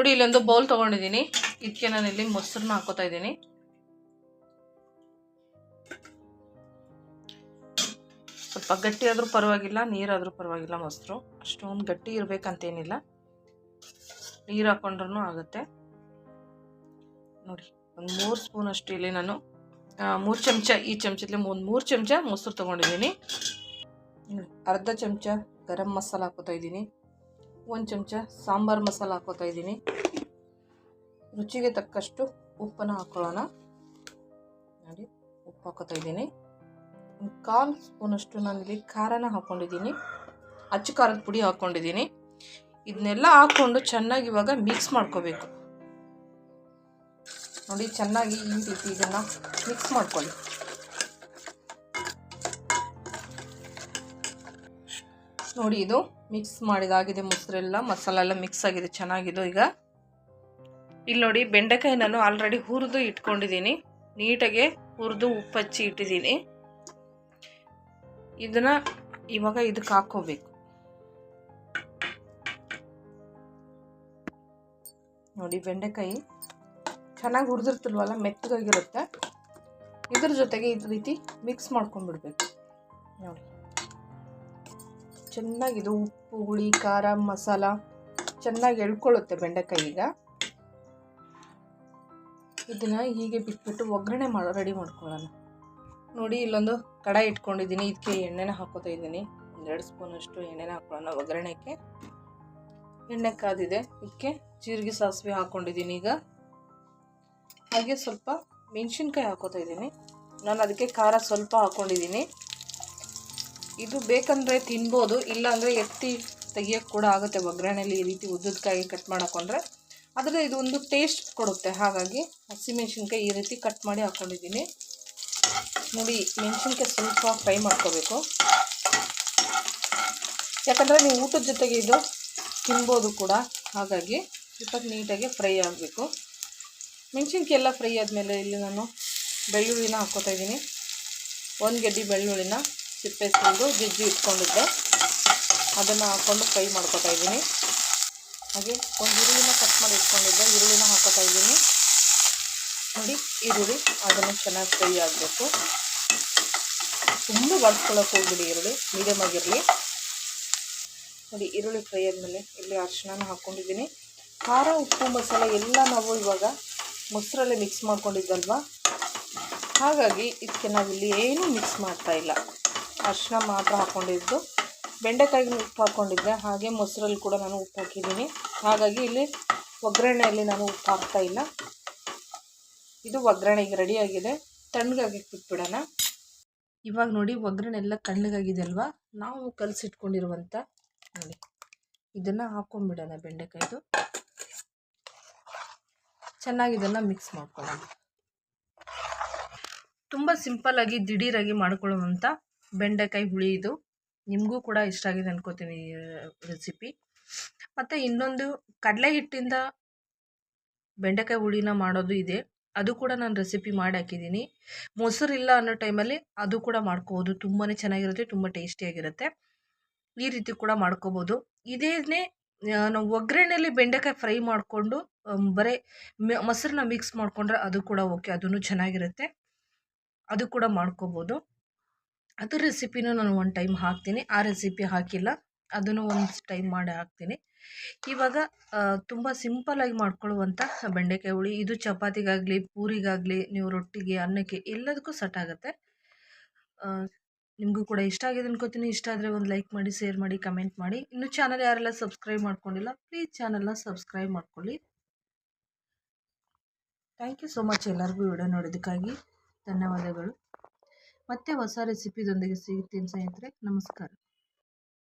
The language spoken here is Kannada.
ನೋಡಿ ಇಲ್ಲೊಂದು ಬೌಲ್ ತೊಗೊಂಡಿದ್ದೀನಿ. ಇದಕ್ಕೆ ನಾನು ಇಲ್ಲಿ ಮೊಸರನ್ನ ಹಾಕೋತಾ ಇದ್ದೀನಿ. ಸ್ವಲ್ಪ ಗಟ್ಟಿ ಆದರೂ ಪರವಾಗಿಲ್ಲ ನೀರಾದರೂ ಪರವಾಗಿಲ್ಲ ಮೊಸರು. ಅಷ್ಟೊಂದು ಗಟ್ಟಿ ಇರಬೇಕಂತೇನಿಲ್ಲ. ನೀರು ಹಾಕೊಂಡ್ರೂ ಆಗುತ್ತೆ. ನೋಡಿ, ಒಂದು ಮೂರು ಸ್ಪೂನ್ ಅಷ್ಟು ಇಲ್ಲಿ ನಾನು ಮೂರು ಚಮಚ, ಈ ಚಮಚದಲ್ಲಿ ಒಂದು ಮೂರು ಚಮಚ ಮೊಸರು ತೊಗೊಂಡಿದ್ದೀನಿ. ಅರ್ಧ ಚಮಚ ಗರಂ ಮಸಾಲ ಹಾಕೋತಾ ಇದ್ದೀನಿ. ಒಂದು ಚಮಚ ಸಾಂಬಾರು ಮಸಾಲ ಹಾಕೋತಾ ಇದ್ದೀನಿ. ರುಚಿಗೆ ತಕ್ಕಷ್ಟು ಉಪ್ಪನ್ನು ಹಾಕ್ಕೊಳ್ಳೋಣ ನೋಡಿ, ಉಪ್ಪು ಹಾಕೋತಾ ಇದ್ದೀನಿ. ಒಂದು ಕಾಲು ಸ್ಪೂನಷ್ಟು ನಾನಿಲ್ಲಿ ಖಾರನ ಹಾಕ್ಕೊಂಡಿದ್ದೀನಿ ಅಚ್ಚು ಖಾರದ ಪುಡಿ ಹಾಕ್ಕೊಂಡಿದ್ದೀನಿ ಇದನ್ನೆಲ್ಲ ಹಾಕ್ಕೊಂಡು ಚೆನ್ನಾಗಿ ಇವಾಗ ಮಿಕ್ಸ್ ಮಾಡ್ಕೋಬೇಕು. ನೋಡಿ, ಚೆನ್ನಾಗಿ ಈ ರೀತಿ ಇದನ್ನು ಮಿಕ್ಸ್ ಮಾಡ್ಕೊಳ್ಳಿ. ನೋಡಿ ಇದು. ಮಿಕ್ಸ್ ಮಾಡಿದಾಗಿದೆ ಮೊಸರೆಲ್ಲ ಮಸಾಲೆಲ್ಲ ಮಿಕ್ಸ್ ಆಗಿದೆ. ಚೆನ್ನಾಗಿದೆ ಈಗ. ಇಲ್ಲಿ ನೋಡಿ ಬೆಂಡೆಕಾಯಿ ನಾನು ಆಲ್ರೆಡಿ ಹುರಿದು ಇಟ್ಕೊಂಡಿದ್ದೀನಿ. ನೀಟಾಗೆ ಹುರಿದು ಉಪ್ಪು ಹಚ್ಚಿ ಇಟ್ಟಿದ್ದೀನಿ. ಇದನ್ನ ಇವಾಗ ಇದಕ್ಕೆ ಹಾಕೋಬೇಕು ನೋಡಿ ಬೆಂಡೆಕಾಯಿ ಚೆನ್ನಾಗಿ ಹುರಿದಿರ್ತಿಲ್ವಲ್ಲ, ಮೆತ್ತಗಾಗಿರುತ್ತೆ. ಇದ್ರ ಜೊತೆಗೆ ಇದ್ರ ರೀತಿ ಮಿಕ್ಸ್ ಮಾಡ್ಕೊಂಡ್ಬಿಡ್ಬೇಕು. ನೋಡಿ. ಚೆನ್ನಾಗಿದು ಉಪ್ಪು, ಹುಳಿ, ಖಾರ, ಮಸಾಲ ಚೆನ್ನಾಗಿ ಎಳ್ಕೊಳ್ಳುತ್ತೆ ಬೆಂಡೆಕಾಯಿ ಈಗ. ಇದನ್ನ ಹೀಗೆ ಬಿಟ್ಬಿಟ್ಟು ಒಗ್ಗರಣೆ ಮಾಡೋ, ರೆಡಿ ಮಾಡ್ಕೊಳ್ಳೋಣ. ನೋಡಿ, ಇಲ್ಲೊಂದು ಕಡಾಯಿ ಇಟ್ಕೊಂಡಿದ್ದೀನಿ. ಇದಕ್ಕೆ ಎಣ್ಣೆನ ಹಾಕೋತಾ ಇದ್ದೀನಿ. ಒಂದೆರಡು ಸ್ಪೂನಷ್ಟು ಎಣ್ಣೆನ ಹಾಕೊಳ್ಳೋಣ ಒಗ್ಗರಣೆಗೆ. ಎಣ್ಣೆ ಕಾದಿದೆ. ಇದಕ್ಕೆ ಜೀರಿಗೆ ಸಾಸಿವೆ ಹಾಕ್ಕೊಂಡಿದ್ದೀನಿ ಈಗ. ಹಾಗೆ ಸ್ವಲ್ಪ ಮೆಣಸಿನ್ಕಾಯಿ ಹಾಕೋತಾ ಇದ್ದೀನಿ. ನಾನು ಅದಕ್ಕೆ ಖಾರ ಸ್ವಲ್ಪ ಹಾಕ್ಕೊಂಡಿದ್ದೀನಿ ಇದು ಬೇಕಂದರೆ ತಿನ್ಬೋದು, ಇಲ್ಲಾಂದರೆ ಎತ್ತಿ ತೆಗಿಯೋಕ್ಕೆ ಕೂಡ ಆಗುತ್ತೆ. ಒಗ್ಗರಣೆಯಲ್ಲಿ ಈ ರೀತಿ ಉದ್ದದಕಾಯಿ ಕಟ್ ಮಾಡಾಕೊಂಡ್ರೆ ಆದರೆ ಇದು ಒಂದು ಟೇಸ್ಟ್ ಕೊಡುತ್ತೆ. ಹಾಗಾಗಿ ಹಸಿಮೆಣ್ಸಿನ್ಕಾಯಿ ಈ ರೀತಿ ಕಟ್ ಮಾಡಿ ಹಾಕ್ಕೊಂಡಿದ್ದೀನಿ ನೋಡಿ, ಮೆಣಸಿನ್ಕಾಯಿ ಸ್ವಲ್ಪ ಫ್ರೈ ಮಾಡ್ಕೋಬೇಕು. ಯಾಕಂದರೆ ನೀವು ಊಟದ ಜೊತೆಗೆ ಇದು ತಿನ್ಬೋದು ಕೂಡ. ಹಾಗಾಗಿ ಸ್ವಲ್ಪ ನೀಟಾಗಿ ಫ್ರೈ ಆಗಬೇಕು. ಮೆಣಸಿನ್ಕಾಯಿ ಎಲ್ಲ ಫ್ರೈ ಆದಮೇಲೆ ಇಲ್ಲಿ ನಾನು ಬೆಳ್ಳುಳ್ಳಿನ ಹಾಕ್ಕೋತಾ ಇದ್ದೀನಿ. ಒಂದು ಗೆಡ್ಡೆ ಬೆಳ್ಳುಳ್ಳಿನ. ಸಿಪ್ಪೆ ಸುಲಿದು ಜಜ್ಜಿ ಇಟ್ಕೊಂಡಿದ್ದೆ. ಅದನ್ನು ಹಾಕ್ಕೊಂಡು ಫ್ರೈ ಮಾಡ್ಕೋತಾ ಇದ್ದೀನಿ. ಹಾಗೆ ಒಂದು ಈರುಳ್ಳಿನ ಕಟ್ ಮಾಡಿ ಇಟ್ಕೊಂಡಿದ್ದೆ. ಈರುಳ್ಳಿನ ಹಾಕೋತಾ ಇದ್ದೀನಿ. ನೋಡಿ, ಈರುಳ್ಳಿ ಅದನ್ನು ಚೆನ್ನಾಗಿ ಫ್ರೈ ಆಗಬೇಕು. ತುಂಬ ಬಾಡಿಸ್ಕೊಳ್ಳೋಕೆ ಹೋಗ್ಬಿಡಿ ಈರುಳ್ಳಿ. ಮೀಡಿಯಮ್ ಆಗಿರಲಿ. ನೋಡಿ, ಈರುಳ್ಳಿ ಫ್ರೈ ಆದಮೇಲೆ ಇಲ್ಲಿ ಅರಿಶಿನ ಹಾಕ್ಕೊಂಡಿದ್ದೀನಿ ಖಾರ, ಉಪ್ಪು, ಮಸಾಲೆ ಎಲ್ಲ ನಾವು ಇವಾಗ ಮೊಸರಲ್ಲೇ ಮಿಕ್ಸ್ ಮಾಡ್ಕೊಂಡಿದ್ದಲ್ವಾ? ಹಾಗಾಗಿ ಇದಕ್ಕೆ ನಾವಿಲ್ಲಿ ಏನೂ ಮಿಕ್ಸ್ ಮಾಡ್ತಾ ಇಲ್ಲ. ಅರಿಶಿನ ಮಾತ್ರ ಹಾಕ್ಕೊಂಡಿದ್ದು ಬೆಂಡೆಕಾಯಿಗೆ ಉಪ್ಪು ಹಾಕ್ಕೊಂಡಿದ್ದೆ ಹಾಗೆ ಮೊಸರಲ್ಲಿ ಕೂಡ ನಾನು ಉಪ್ಪು ಹಾಕಿದ್ದೀನಿ. ಹಾಗಾಗಿ ಇಲ್ಲಿ ಒಗ್ಗರಣೆಯಲ್ಲಿ ನಾನು ಉಪ್ಪು ಹಾಕ್ತಾ ಇಲ್ಲ. ಇದು ಒಗ್ಗರಣೆಗೆ ರೆಡಿಯಾಗಿದೆ. ತಣ್ಣಗಾಗಿ ಬಿಟ್ಬಿಡೋಣ ಇವಾಗ ನೋಡಿ ಒಗ್ಗರಣೆ ಎಲ್ಲ ತಣ್ಣಗಾಗಿದೆ ಅಲ್ವಾ ನಾವು ಕಲಸಿಟ್ಕೊಂಡಿರುವಂಥ ನೋಡಿ, ಇದನ್ನು ಹಾಕ್ಕೊಂಬಿಡೋಣ ಬೆಂಡೆಕಾಯ್ದು. ಚೆನ್ನಾಗಿ ಇದನ್ನು ಮಿಕ್ಸ್ ಮಾಡ್ಕೊಳ್ಳೋಣ. ತುಂಬ ಸಿಂಪಲ್ಲಾಗಿ ದಿಢೀರಾಗಿ ಮಾಡ್ಕೊಳ್ಳುವಂಥ ಬೆಂಡೆಕಾಯಿ ಹುಳಿ ಇದು. ನಿಮಗೂ ಕೂಡ ಇಷ್ಟ ಆಗಿದೆ ಅನ್ಕೋತೀನಿ ರೆಸಿಪಿ ಮತ್ತು ಇನ್ನೊಂದು ಕಡಲೆ ಹಿಟ್ಟಿಂದ ಬೆಂಡೆಕಾಯಿ ಹುಳಿನ ಮಾಡೋದು ಇದೆ. ಅದು ಕೂಡ ನಾನು ರೆಸಿಪಿ ಮಾಡಿ ಹಾಕಿದ್ದೀನಿ. ಮೊಸರಿಲ್ಲ ಅನ್ನೋ ಟೈಮಲ್ಲಿ ಅದು ಕೂಡ ಮಾಡ್ಕೋಬೋದು. ತುಂಬಾ ಚೆನ್ನಾಗಿರುತ್ತೆ, ತುಂಬ ಟೇಸ್ಟಿಯಾಗಿರುತ್ತೆ ಈ ರೀತಿ ಕೂಡ ಮಾಡ್ಕೋಬೋದು. ಇದೇನೇ ನಾವು ಒಗ್ಗರಣೆಯಲ್ಲಿ ಬೆಂಡೆಕಾಯಿ ಫ್ರೈ ಮಾಡಿಕೊಂಡು ಬರೀ ಮೊಸರನ್ನ ಮಿಕ್ಸ್ ಮಾಡಿಕೊಂಡ್ರೆ ಅದು ಕೂಡ ಓಕೆ ಅದೂ ಚೆನ್ನಾಗಿರುತ್ತೆ. ಅದು ಕೂಡ ಮಾಡ್ಕೋಬೋದು. ಅದು ರೆಸಿಪಿನೂ ನಾನು ಒಂದು ಟೈಮ್ ಹಾಕ್ತೀನಿ. ಆ ರೆಸಿಪಿ ಹಾಕಿಲ್ಲ. ಅದನ್ನು ಒಂದು ಟೈಮ್ ಮಾಡಿ ಹಾಕ್ತೀನಿ. ಇವಾಗ ತುಂಬ ಸಿಂಪಲಾಗಿ ಮಾಡ್ಕೊಳ್ಳುವಂಥ ಬೆಂಡೆಕಾಯಿ ಹುಳಿ. ಇದು ಚಪಾತಿಗಾಗಲಿ, ಪೂರಿಗಾಗಲಿ, ನೀವು ರೊಟ್ಟಿಗೆ, ಅನ್ನಕ್ಕೆ ಎಲ್ಲದಕ್ಕೂ ಸೆಟ್ ಆಗುತ್ತೆ. ನಿಮಗೂ ಕೂಡ ಇಷ್ಟ ಆಗಿದೆ ಅನ್ಕೋತೀನಿ. ಇಷ್ಟ ಆದರೆ ಒಂದು ಲೈಕ್ ಮಾಡಿ, ಶೇರ್ ಮಾಡಿ, ಕಮೆಂಟ್ ಮಾಡಿ. ಇನ್ನು ಚಾನಲ್ ಯಾರೆಲ್ಲ ಸಬ್ಸ್ಕ್ರೈಬ್ ಮಾಡ್ಕೊಂಡಿಲ್ಲ, ಪ್ಲೀಸ್ ಚಾನಲ್ನ ಸಬ್ಸ್ಕ್ರೈಬ್ ಮಾಡ್ಕೊಳ್ಳಿ. ಥ್ಯಾಂಕ್ ಯು ಸೊ ಮಚ್ ಎಲ್ಲರಿಗೂ ವಿಡಿಯೋ ನೋಡೋದಕ್ಕಾಗಿ ಧನ್ಯವಾದಗಳು. ಮತ್ತೆ ಹೊಸ ರೆಸಿಪಿದೊಂದಿಗೆ ಸಿಗುತ್ತೀನಿ ಸ್ನೇಹಿತರೆ. ನಮಸ್ಕಾರ.